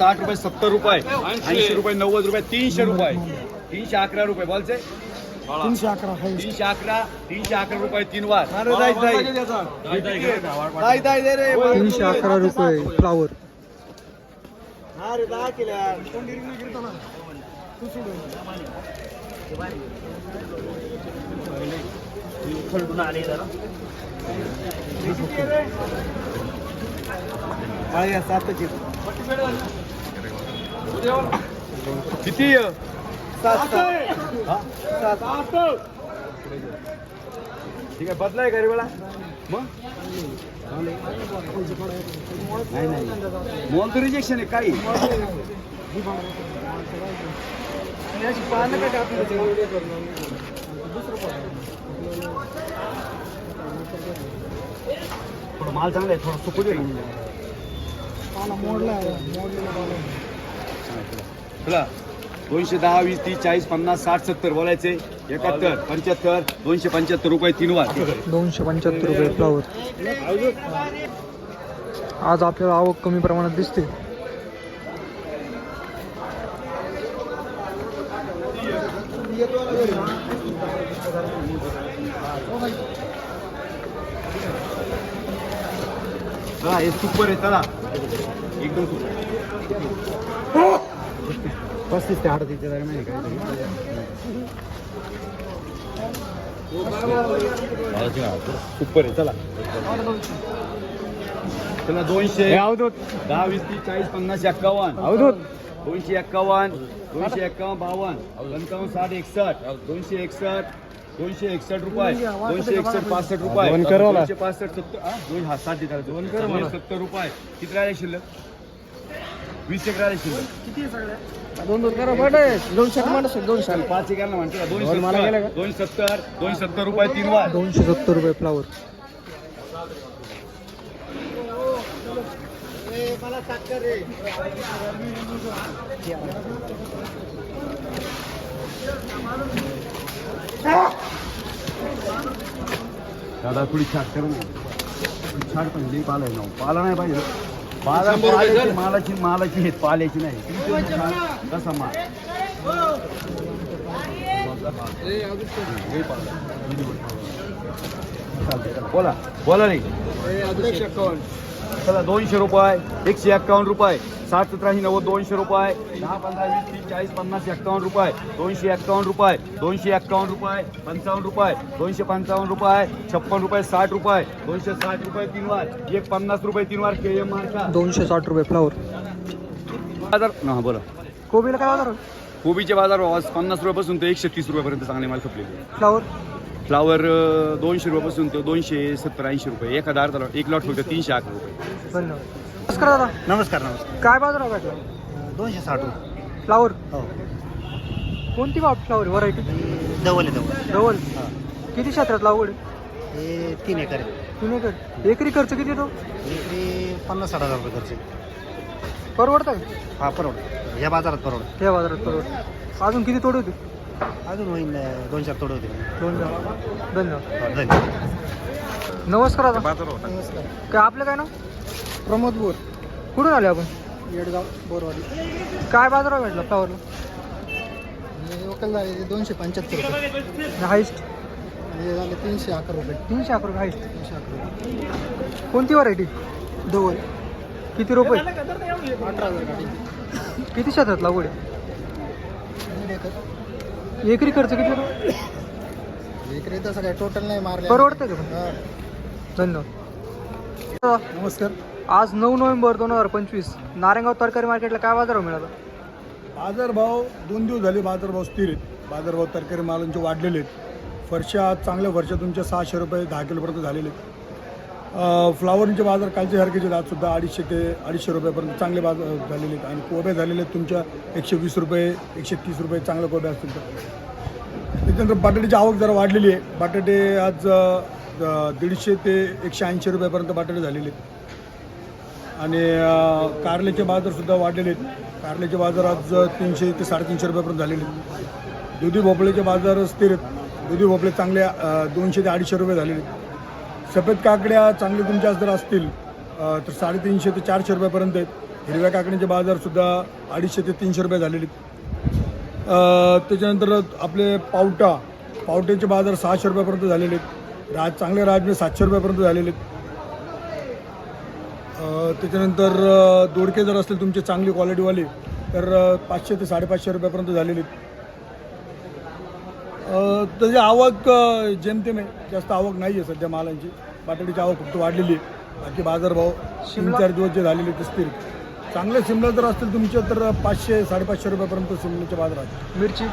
साठ रुपये सत्तर रुपये ऐंशी. रुपये नव्वद रुपये तीनशे रुपये. तीनशे अकरा रुपये बोलचे? तीनशे अकरा तीनशे अकरा तीनशे अकरा रुपये तीन वार. तीनशे अकरा रुपये फ्लावर. किती ठीक आहे बदलाय गरीबाला मग? नाही नाही. मोल तर रिजेक्शन आहे काही. थोडं माल चांगला आहे थोडं सुकू दे. ना. चला दोनशे दहा वीस तीस चाळीस पन्नास साठ सत्तर बोलायचे. एकाहत्तर पंच्याहत्तर दोनशे पंच्याहत्तर रुपये तीन वार दोनशे पंच्याहत्तर रुपये फ्लावर आज आपल्याला आवक कमी प्रमाणात दिसते. चला हे सुपर आहे चला. एकदम सुपर पस्तीस ते अडतीसच्या दरम्यान आहे काहीतरी. सुपर आहे चला. चला दोनशे दहा वीस तीस चाळीस पन्नास एक्कावन्न. दोनशे एक्कावन्न दोनशे एक्कावन्न बावन्न. पंचावन्न साठ एकसष्ट. दोनशे एकसष्ट दोनशे एकसष्ट रुपये. दोनशे एकसष्ट पासष्ट रुपये. दोनशे पासष्ट सत्तर दोन हा साठ देतात. दोन सत्तर रुपये. किती राहिले शिल्लक? वीस एक राहिले शिल्लक दोन दोन करा दोनशे माणूस दोनशे चल, पाच एक ना म्हणतो ना, दोनशे सत्तर दोनशे सत्तर दोनशे सत्तर रुपये तीन वार दोनशे सत्तर रुपये फ्लावर दादा थोडी छाट कर ना छाट पण लई पाला आहे ना पाला नाही पाहिजे पाला पाल्याची मालाची मालाची आहेत पाल्याची नाही. कसा माल चला. बोला. बोला रे. चला दोनशे रुपये एकशे एक्कावन्न रुपये साठ सतराशे नव्वद दोनशे रुपये दहा पंधरा वीस तीस चाळीस पन्नास एक्कावन्न रुपये दोनशे एक्कावन्न रुपये दोनशे एक्कावन्न रुपये पंचावन्न रुपये दोनशे पंचावन्न रुपये छप्पन रुपये साठ रुपये दोनशे साठ रुपये तीन वार एक पन्नास रुपये तीन वार के एम मार्का दोनशे साठ रुपये फ्लावर. बाजार हा बोला. कोबीला काय बाजार? कोबीचे बाजार पन्नास रुपयापासून ते एकशे तीस रुपयापर्यंत चांगले माल खपलेले. आहे. फ्लावर. फ्लावर दोनशे रुपयापासून ते दोनशे सत्तर ऐंशी रुपये. एखादा अर्धा लॉट एक लॉट फक्त तीनशे अकरा रुपये. धन्यवाद नमस्कार दादा. नमस्कार नमस्कार. काय बाजार आहे भेटला दोनशे साठ फ्लावर? हो. कोणती बा फ्लावर व्हरायटी? डबल आहे डबल. डबल? किती क्षेत्रात लागवड आहे? हे तीन एकर आहे. तीन एकर. एकरी खर्च किती येतो? एकरी पन्नास साठ हजार रुपये खर्च परवडतं का? हा परवड या बाजारात परवड त्या बाजारात परवडतं. अजून किती तोड होते? अजून होईल दोन चार तोडे होते दोन धन्यवाद. धन्यवाद. नमस्कार दादा. नमस्कार. काय आपलं काय ना प्रमोद बोर. कुठून आले आपण? येडगाव बोरवाडी. काय बाजार भेटला फ्लावरला? हे लोकल झाले दोनशे पंच्याहत्तर रुपये. हाईस्ट? हे झाले तीनशे अकरा रुपये. तीनशे अकरा हाईस्ट. तीनशे अकरा रुपये. कोणती व्हरायटी? डबल किती रुपये अठरा हजार गाडी किती क्षेत्रात लागवड आहे? एकर. एकरी खर्च किती येतो एकरी तसं काय टोटल नाही मारले. परवडतं का पण? धन्यवाद. नमस्कार. आज नऊ नोव्हेंबर दोन हजार पंचवीस. नारायणगाव तरकारी मार्केटला काय बाजार मिळाला? बाजारभाव दोन दिवस झाले बाजारभाव स्थिर आहेत. बाजारभाव तरकारी मालांचे वाढलेले आहेत. फरशा आज चांगल्या फरशा तुमच्या सहाशे रुपये दहा किलोपर्यंत झालेले आहेत. फ्लावरचे बाजार कालचे सारखेचे आहेत. आज सुद्धा अडीचशे ते अडीचशे रुपयापर्यंत चांगले बाजार झालेले आहेत. आणि कोबे झालेले आहेत तुमच्या एकशे वीस रुपये एकशे तीस रुपये चांगले कोबे असतील तर. त्याच्यानंतर बटाट्याची आवक जरा वाढलेली आहे. बटाटे आज दीडशे ते एकशे ऐंशी रुपयापर्यंत बटाटे झालेले आहेत. आणि कारल्याचे बाजारसुद्धा वाढलेले आहेत. कारल्याचे बाजार आज तीनशे ते साडेतीनशे रुपयापर्यंत झालेले आहेत. दुधी भोपळ्याचे बाजार स्थिर आहेत. दुधी भोपळे चांगले दोनशे ते अडीचशे रुपये झालेले आहेत. सफेद काकड्या चांगले तुमच्या जर असतील तर साडेतीनशे ते चारशे रुपयापर्यंत आहेत. हिरव्या काकडीचे बाजारसुद्धा अडीचशे ते तीनशे रुपये झालेले आहेत. त्याच्यानंतर आपले पावटा पावट्याचे बाजार सहाशे रुपयापर्यंत झालेले आहेत. राज चांगले राजमे सातशे रुपयापर्यंत झालेले आहेत. त्याच्यानंतर दोडके जर असतील तुमचे चांगली क्वालिटीवाले तर पाचशे ते साडेपाचशे रुपयापर्यंत झालेले आहेत. त्याची आवक जेमतेम आहे. जास्त आवक नाही आहे सध्या मालांची. बटाट्याची आवक फक्त वाढलेली आहे. बाकी बाजारभाव तीन? चार दिवस जे झालेले स्थिर. चांगले शिमला जर असतील तुमचे तर पाचशे साडेपाचशे रुपयापर्यंत शिमल्याचे बाजार आहेत. मिरची?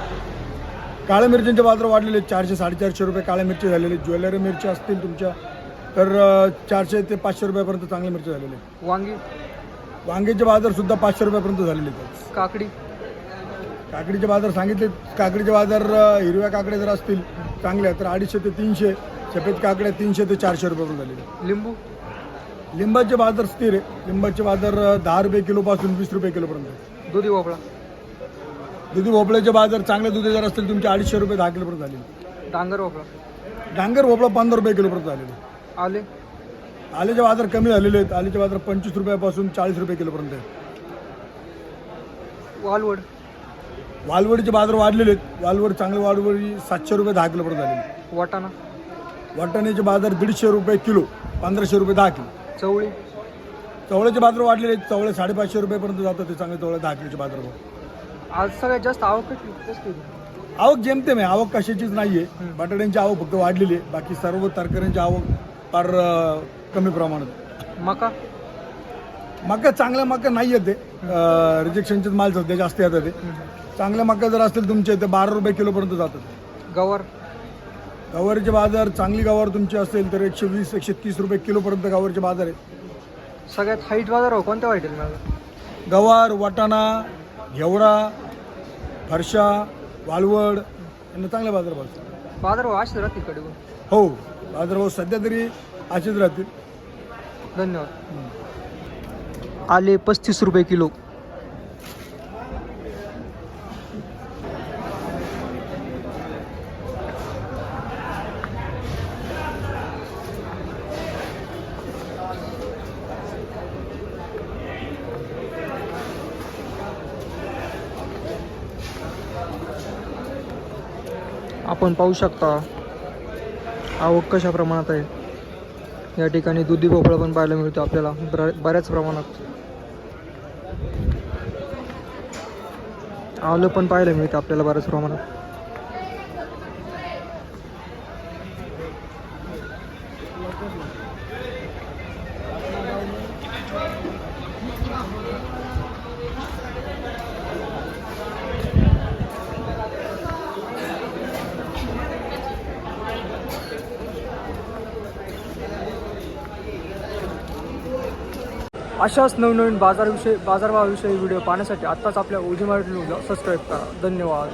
काळ्या मिरच्यांचे बाजार वाढलेले आहेत. चारशे साडेचारशे रुपये काळ्या मिरची झालेले ज्वेलरी मिरची असतील तुमच्या तर चारशे ते पाचशे रुपयापर्यंत चांगल्या मिरची झालेले वांगी? वांग्याचे बाजारसुद्धा पाचशे रुपयापर्यंत झालेले आहेत. काकडी? काकडीचे बाजार सांगितले काकडीचे बाजार हिरव्या काकड्या जर असतील चांगल्या तर अडीचशे ते तीनशे सफेद काकड्या तीनशे ते चारशे रुपयापर्यंत झालेले लिंबू? लिंबाचे बाजार स्थिर आहे. लिंबाचे बाजार दहा रुपये किलोपासून वीस रुपये किलोपर्यंत. दुधी भोपळा. दुधी भोपळ्याचे बाजार चांगले दुधी जर असतील तुमचे अडीचशे रुपये दहा किलोपर्यंत झालेले डांगर भोपळा. डांगर भोपळा पंधरा रुपये किलोपर्यंत झालेले. आले? आलेचे बाजार कमी झालेले आहेत. आलेचे बाजार पंचवीस रुपयापासून चाळीस रुपये किलोपर्यंत आहे. वालवड. वालवडीचे बाजार वाढलेले आहेत. वालवड चांगले वालवडी सातशे रुपये दहा किलोपर्यंत झालेले. वाटाणा. वाटाण्याचे बाजार दीडशे रुपये किलो पंधराशे रुपये दहा किलो. चवळी. चवळ्याचे बाजार वाढलेले आहेत. चवळे साडेपाचशे रुपयेपर्यंत जातात ते चांगले चवळे दहा किलोचे बाजार भाव. आज सगळ्यात जास्त आवक कशी? आवक जेमतेम आहे. आवक कशाचीच नाही आहे बटाट्यांची आवक फक्त वाढलेली आहे. बाकी सर्व तरकाऱ्यांची आवक फार अं, कमी प्रमाणात. मका? मका चांगल्या मका नाही येते रिजेक्शनचेच माल सध्या जास्त येतात ते चांगल्या मका जर असतील तुमचे ते बारा रुपये किलोपर्यंत जातात. गवार? गवारीचे बाजार चांगली गवार तुमची असेल तर एकशे वीस एकशे तीस रुपये किलोपर्यंत गवारचे बाजार आहे सगळ्यात हाईट बाजार हो कोणत्या वाईटेल मिळाला गवार वाटाणा घेवडा फरशा वालवड यांना चांगले बाजार भाव बाजार हो असेच राहतील कडे हो बाजारभाव सध्या तरी असेच राहतील. धन्यवाद. आले पस्तीस रुपये किलो. आपण पाहू शकता आवक कशा प्रमाणात आहे. या ठिकाणी दुधी भोपळा पण पाहायला मिळतो आपल्याला ब्र बऱ्याच प्रमाणात. आलं पण पाहायला मिळतं आपल्याला बऱ्याच प्रमाणात. अशाच नवनवीन बाजारविषयी बाजारभावाविषयी व्हिडिओ पाहण्यासाठी आत्ताच आपल्या ओजी मराठी न्यूजला सबस्क्राईब करा. धन्यवाद.